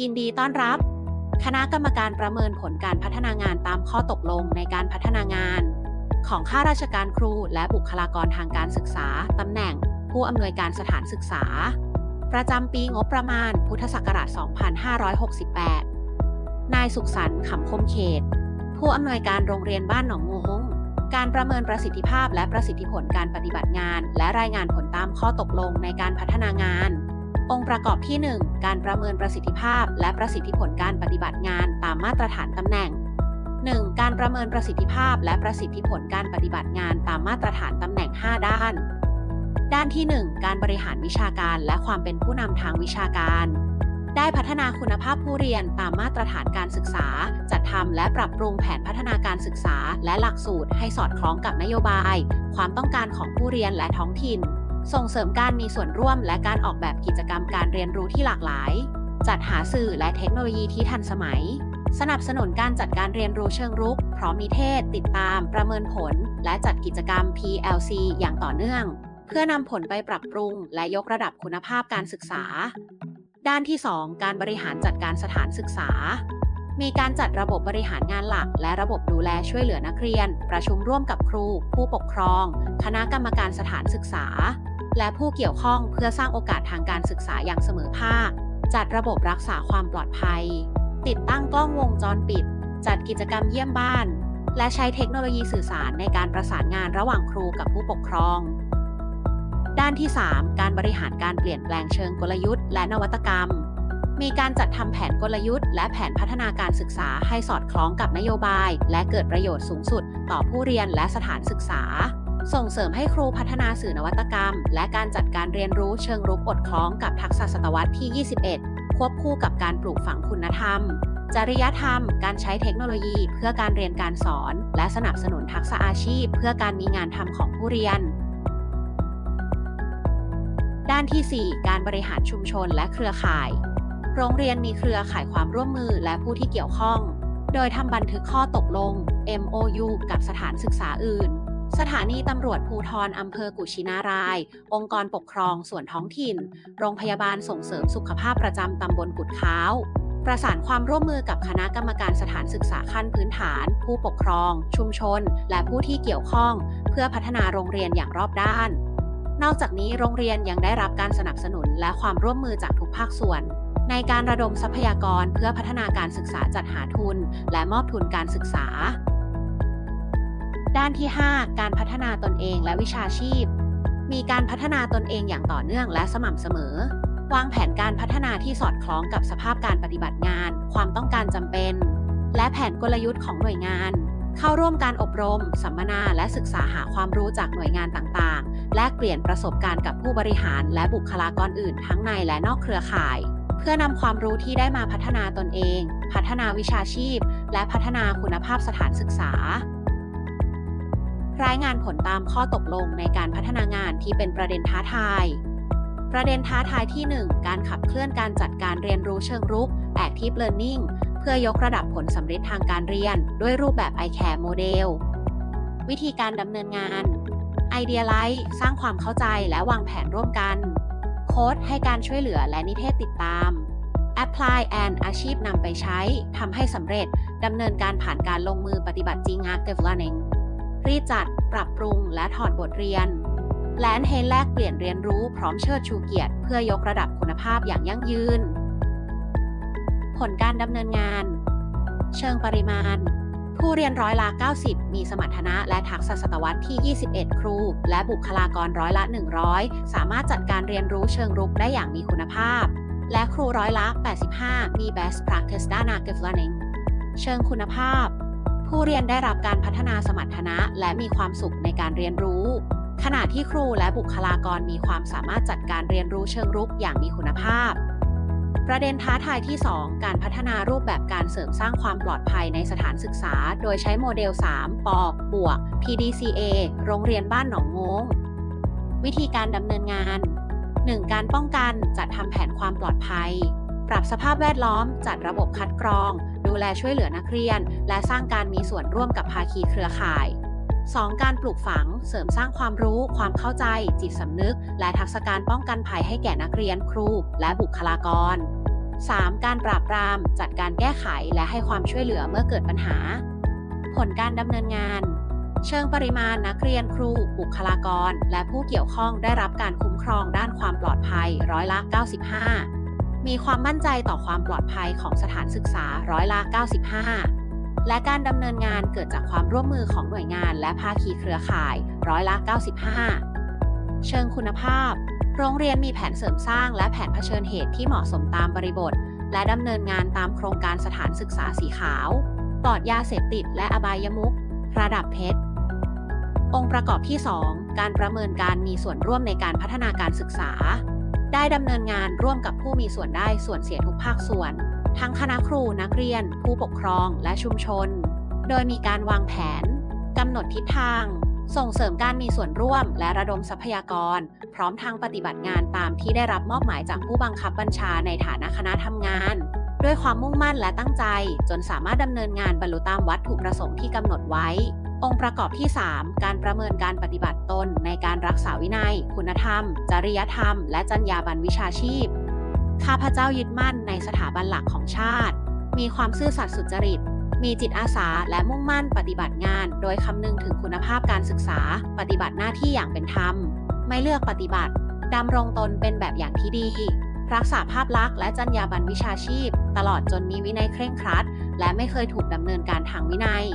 ยินดีต้อนรับ คณะกรรมการประเมินผลการพัฒนางานตามข้อตกลงในการพัฒนางาน ของข้าราชการครูและบุคลากรทางการศึกษาตำแหน่ง ผู้อำนวยการสถานศึกษา ประจำปีงบประมาณ พุทธศักราช 2568 นายสุขสันต์ขำคมเขต ผู้อำนวยการโรงเรียนบ้านหนองงงการประเมินประสิทธิภาพและประสิทธิผลการปฏิบัติงาน และรายงานผลตามข้อตกลงในการพัฒนางาน องค์ประกอบที่ 1 การประเมินประสิทธิภาพ และประสิทธิผลการปฏิบัติงานตามมาตรฐานตำแหน่ง 1. การประเมินประสิทธิภาพ และประสิทธิผลการปฏิบัติงานตามมาตรฐานตำแหน่ง 5 ด้าน ด้านที่ 1 การบริหารวิชาการและความเป็นผู้นำทางวิชาการ ได้พัฒนาคุณภาพผู้เรียนตามมาตรฐานการศึกษา จัดทำและปรับปรุงแผนพัฒนาการศึกษา และหลักสูตรให้สอดคล้องกับนโยบาย ความต้องการของผู้เรียนและท้องถิ่น ส่งเสริมการมีส่วนร่วมและการออกแบบกิจกรรมการเรียนรู้ที่หลากหลาย จัดหาสื่อและเทคโนโลยีที่ทันสมัย สนับสนุนการจัดการเรียนรู้เชิงรุก พร้อมนิเทศ ติดตาม ประเมินผล และจัดกิจกรรม PLC อย่างต่อเนื่อง เพื่อนำผลไปปรับปรุง และยกระดับคุณภาพการศึกษา ด้านที่ 2 การบริหารจัดการสถานศึกษามีการจัดระบบบริหารงานหลัก และระบบดูแลช่วยเหลือนักเรียน ประชุมร่วมกับครู ผู้ปกครอง คณะกรรมการสถานศึกษา และผู้เกี่ยวข้องเพื่อสร้างโอกาสทางการศึกษาอย่างเสมอภาค จัดระบบรักษาความปลอดภัย ติดตั้งกล้องวงจรปิด จัดกิจกรรมเยี่ยมบ้าน และใช้เทคโนโลยีสื่อสารในการประสานงานระหว่างครูกับผู้ปกครอง ด้านที่ 3 การบริหารการเปลี่ยนแปลงเชิงกลยุทธ์ และนวัตกรรม มีการจัดทำแผนกลยุทธ์ และแผนพัฒนาการศึกษาให้สอดคล้องกับนโยบาย และเกิดประโยชน์สูงสุด ต่อผู้เรียนและสถานศึกษา ส่งเสริมให้ครูพัฒนาสื่อนวัตกรรม และการจัดการเรียนรู้เชิงรุกอดคล้องกับทักษะศตวรรษที่ 21 ควบคู่กับการปลูกฝังคุณธรรม จริยธรรม การใช้เทคโนโลยี เพื่อการเรียนการสอน และสนับสนุนทักษะอาชีพ เพื่อการมีงานทำของผู้เรียน ด้านที่ 4 การบริหารชุมชนและเครือข่าย โรงเรียนมีเครือข่ายความร่วมมือและผู้ที่เกี่ยวข้อง โดยทำบันทึกข้อตกลง MOU กับสถานศึกษาอื่น สถานีตำรวจภูทรอำเภอกุชินาราย องค์กรปกครองส่วนท้องถิ่น โรงพยาบาลส่งเสริมสุขภาพประจำตำบลกุดค้าว ประสานความร่วมมือกับคณะกรรมการสถานศึกษาขั้นพื้นฐาน ผู้ปกครอง ชุมชน และผู้ที่เกี่ยวข้อง เพื่อพัฒนาโรงเรียนอย่างรอบด้าน นอกจากนี้โรงเรียนยังได้รับการสนับสนุนและความร่วมมือจากทุกภาคส่วน ในการระดมทรัพยากรเพื่อพัฒนาการศึกษาจัดหาทุน และมอบทุนการศึกษา ด้านที่ 5 การพัฒนาตนเองและวิชาชีพ มีการพัฒนาตนเองอย่างต่อเนื่องและสม่ำเสมอ วางแผนการพัฒนาที่สอดคล้องกับสภาพการปฏิบัติงาน ความต้องการจำเป็น และแผนกลยุทธ์ของหน่วยงาน เข้าร่วมการอบรม สัมมนา และศึกษาหาความรู้จากหน่วยงานต่างๆ แลกเปลี่ยนประสบการณ์กับผู้บริหารและบุคลากรอื่น ทั้งในและนอกเครือข่ายเพื่อนำความรู้ที่ได้มาพัฒนาตนเอง พัฒนาวิชาชีพ และพัฒนาคุณภาพสถานศึกษา รายงานผลตามข้อตกลงในการพัฒนางานที่เป็นประเด็นท้าทาย ประเด็นท้าทายที่ 1 การขับเคลื่อนการจัดการเรียนรู้เชิงรุก Active Learning เพื่อยกระดับผลสำเร็จทางการเรียน ด้วยรูปแบบ iCare Model วิธีการดำเนินงาน Idealize สร้างความเข้าใจและวางแผนร่วมกัน โค้ดให้การช่วยเหลือและนิเทศติดตาม Apply and อาชีพนำไปใช้ทำให้สำเร็จดำเนินการผ่านการลงมือปฏิบัติจริง Active Learning รีจัด ปรับปรุง และถอดบทเรียนแลนให้แลกเปลี่ยนเรียนรู้พร้อมเชิดชูเกียรติเพื่อยกระดับคุณภาพอย่างยั่งยืน ผลการดำเนินงาน เชิงปริมาณ ผู้เรียนร้อยละ 90 มีสมรรถนะและทักษะศตวรรษที่ 21 ครู และบุคลากรร้อยละ 100 สามารถจัดการเรียนรู้เชิงรุกได้อย่างมีคุณภาพ และครูร้อยละ 85 มี best practice ด้าน active learning เชิงคุณภาพ ผู้เรียนได้รับการพัฒนาสมรรถนะ และมีความสุขในการเรียนรู้ ขณะที่ครูและบุคลากรมีความสามารถจัดการเรียนรู้เชิงรุกอย่างมีคุณภาพ ประเด็นท้าทายที่ 2 การพัฒนารูปแบบการเสริมสร้างความปลอดภัยในสถานศึกษา โดยใช้โมเดล 3ปอบวก PDCA โรงเรียนบ้านหนองงงวิธีการดำเนินงาน 1. การป้องกันจัดทำแผนความปลอดภัย ปรับสภาพแวดล้อม จัดระบบคัดกรอง ดูแลช่วยเหลือนักเรียน และสร้างการมีส่วนร่วมกับภาคีเครือข่าย 2. การปลูกฝังเสริมสร้างความรู้ ความเข้าใจ จิตสำนึก และทักษะการป้องกันภัยให้แก่นักเรียนครู และบุคลากร 3. การปราบปราม จัดการแก้ไขและให้ความช่วยเหลือเมื่อเกิดปัญหา ผลการดำเนินงาน เชิงปริมาณนักเรียนครู บุคลากร และผู้เกี่ยวข้องได้รับการคุ้มครองด้านความปลอดภัยร้อยละ 95 มีความมั่นใจต่อความปลอดภัยของสถานศึกษาร้อยละ 95 และการดำเนินงานเกิดจากความร่วมมือของหน่วยงานและภาคีเครือข่ายร้อยละ 95 เชิงคุณภาพ โรงเรียนมีแผนเสริมสร้างและแผนเผชิญเหตุที่เหมาะสมตามบริบท และดำเนินงานตามโครงการสถานศึกษาสีขาว ปลอดยาเสพติดและอบายมุขระดับเพชรองค์ประกอบที่ 2 การประเมินการมีส่วนร่วมในการพัฒนาการศึกษา ได้ดำเนินงานร่วมกับผู้มีส่วนได้ส่วนเสียทุกภาคส่วน ทั้งคณะครูนักเรียน ผู้ปกครองและชุมชน โดยมีการวางแผนกำหนดทิศทาง ส่งเสริมการมีส่วนร่วม และระดมทรัพยากร พร้อมทางปฏิบัติงานตามที่ได้รับมอบหมายจากผู้บังคับบัญชาในฐานะคณะทำงาน ด้วยความมุ่งมั่นและตั้งใจ จนสามารถดำเนินงานบรรลุตามวัตถุประสงค์ที่กำหนดไว้ องค์ประกอบที่ 3 การประเมินการปฏิบัติตนในการรักษาวินัย คุณธรรม จริยธรรม และจรรยาบรรณวิชาชีพ ข้าพเจ้ายึดมั่นในสถาบันหลักของชาติ มีความซื่อสัตย์สุจริต มีจิตอาสาและมุ่งมั่นปฏิบัติงาน โดยคำนึงถึงคุณภาพการศึกษา ปฏิบัติหน้าที่อย่างเป็นธรรม ไม่เลือกปฏิบัติดำรงตนเป็นแบบอย่างที่ดี รักษาภาพลักษณ์และจรรยาบรรณวิชาชีพ ตลอดจนมีวินัยเคร่งครัด และไม่เคยถูกดำเนินการทางวินัย